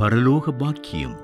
பரலோக பாக்கியம்.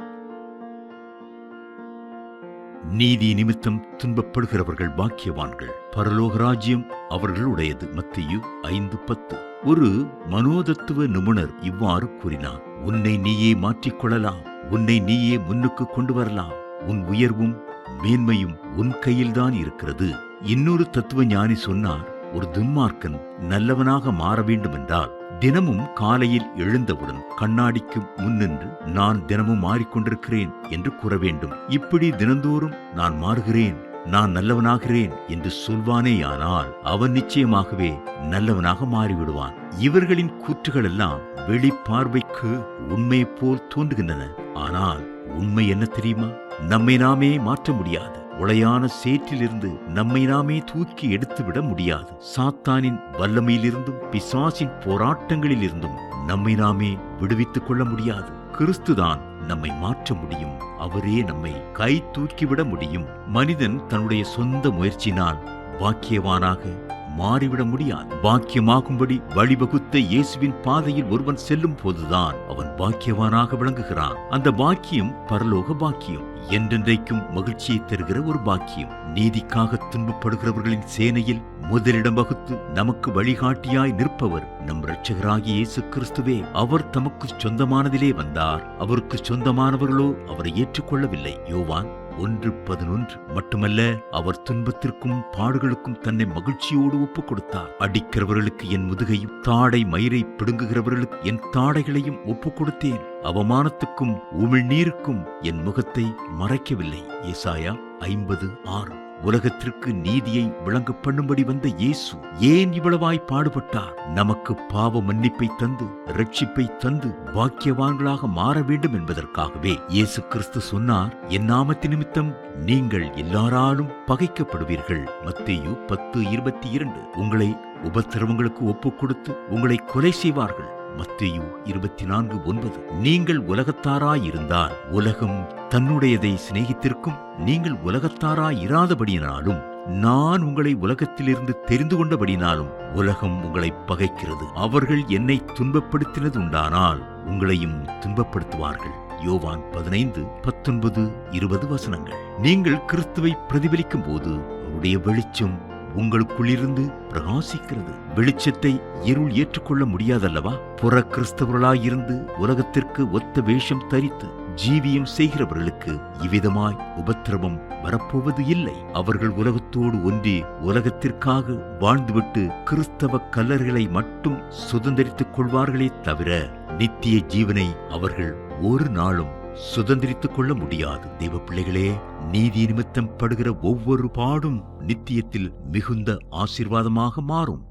நீதி நிமித்தம் துன்பப்படுகிறவர்கள் பாக்கியவான்கள். பரலோக ராஜ்யம் அவர்களுடையது. மத்தியு ஐந்து பத்து. ஒரு மனோதத்துவ நிபுணர் இவ்வாறு கூறினார். உன்னை நீயே மாற்றிக்கொள்ளலாம் உன்னை நீயே முன்னுக்கு கொண்டு வரலாம். உன் உயர்வும் மேன்மையும் உன் கையில்தான் இருக்கிறது. இன்னொரு தத்துவ ஞானி சொன்னார். ஒரு துன்மார்க்கன் நல்லவனாக மாற வேண்டுமென்றால் தினமும் காலையில் எழுந்தவுடன் கண்ணாடிக்கு முன்னின்று நான் தினமும் மாறிக்கொண்டிருக்கிறேன் என்று கூற வேண்டும். இப்படி தினந்தோறும் நான் மாறுகிறேன் நான் நல்லவனாகிறேன் என்று சொல்வானேயானால் அவன் நிச்சயமாகவே நல்லவனாக மாறிவிடுவான். இவர்களின் கூற்றுகள் எல்லாம் வெளிப்பார்வைக்கு உண்மை போல் தோன்றுகின்றன. ஆனால் உண்மை என்ன தெரியுமா? நம்மை நாமே மாற்ற முடியாது. உளையான சேற்றிலிருந்து நம்மை நாமே தூக்கி எடுத்துவிட முடியாது. சாத்தானின் வல்லமையிலிருந்தும் பிசாசின் போராட்டங்களிலிருந்தும் நம்மை நாமே விடுவித்துக் கொள்ள முடியாது. கிறிஸ்துதான் நம்மை மாற்ற முடியும். அவரே நம்மை கை தூக்கிவிட முடியும். மனிதன் தன்னுடைய சொந்த முயற்சியினால் பாக்கியவானாக மாறிவிட முடியாது. பாக்கியமாகும்படி வழிவகுத்த இயேசுவின் பாதையில் ஒருவன் செல்லும் போதுதான் அவன் பாக்கியவானாக விளங்குகிறான். அந்த பாக்கியம் பரலோக பாக்கியம். என்றென்றைக்கும் மகிழ்ச்சியை தருகிற ஒரு பாக்கியம். நீதிக்காக துன்பப்படுகிறவர்களின் சேனையில் முதலிடம் வகுத்து நமக்கு வழிகாட்டியாய் நிற்பவர் நம் இரட்சகராகிய இயேசு கிறிஸ்துவே அவர் தமக்கு சொந்தமானதிலே வந்தார். அவருக்கு சொந்தமானவர்களோ அவரை ஏற்றுக்கொள்ளவில்லை. யோவான் ஒன்று பதினொன்று மட்டுமல்ல அவர் துன்பத்திற்கும் பாடுகளுக்கும் தன்னை மகிழ்ச்சியோடு ஒப்புக் கொடுத்தார். அடிக்கிறவர்களுக்கு என் முதுகையும் தாடை மயிரை பிடுங்குகிறவர்களுக்கு என் தாடைகளையும் ஒப்புக் கொடுத்தேன். அவமானத்துக்கும் உமிழ்நீருக்கும் என் முகத்தை மறைக்கவில்லை. ஏசாயா ஐம்பது ஆறு. உலகத்திற்கு நீதியை விளங்க பண்ணும்படி வந்த இயேசு ஏன் இவ்வளவாய் பாடுபட்டார்? நமக்கு பாவ மன்னிப்பை தந்து ரட்சிப்பை தந்து பாக்கியவான்களாக மாற வேண்டும் என்பதற்காகவே இயேசு கிறிஸ்து சொன்னார் என் நாமத்து நிமித்தம் நீங்கள் எல்லாராலும் பகைக்கப்படுவீர்கள். மத்தியு பத்து இருபத்தி இரண்டு. உங்களை உபத்திரவங்களுக்கு ஒப்புக் கொடுத்து உங்களை கொலை செய்வார்கள். மத்தியு இருபத்தி நான்கு ஒன்பது. நீங்கள் உலகத்தாராயிருந்தால் உலகம் தன்னுடையதை சிநேகித்திருக்கும். நீங்கள் உலகத்தாராயிராதபடியினாலும் நான் உங்களை உலகத்திலிருந்து தெரிந்து கொண்டபடினாலும் உலகம் உங்களை பகைக்கிறது. அவர்கள் என்னை துன்பப்படுத்தினது உண்டானால் உங்களையும் துன்பப்படுத்துவார்கள். யோவான் பதினைந்து பத்தொன்பது இருபது வசனங்கள். நீங்கள் கிறிஸ்துவை பிரதிபலிக்கும் போது அவருடைய வெளிச்சம் உங்களுக்குள்ளிருந்து பிரகாசிக்கிறது. வெளிச்சத்தை இருள் ஏற்றுக்கொள்ள முடியாதல்லவா? புற கிறிஸ்தவர்களாயிருந்து உலகத்திற்கு ஒத்த வேஷம் தரித்து ஜீவியம் செய்கிறவர்களுக்கு இவ்விதமாய் உபத்திரவம் வரப்போவது இல்லை. அவர்கள் உலகத்தோடு ஒன்றி உலகத்திற்காக வாழ்ந்துவிட்டு கிறிஸ்தவ கல்லர்களை மட்டும் சுதந்திரித்துக் கொள்வார்களே தவிர நித்திய ஜீவனை அவர்கள் ஒரு நாளும் சுதந்திரித்துக் கொள்ள முடியாது. தெய்வ பிள்ளைகளே நீதி நிமித்தம் படுகிற ஒவ்வொரு பாடும் நித்தியத்தில் மிகுந்த ஆசீர்வாதமாக மாறும்.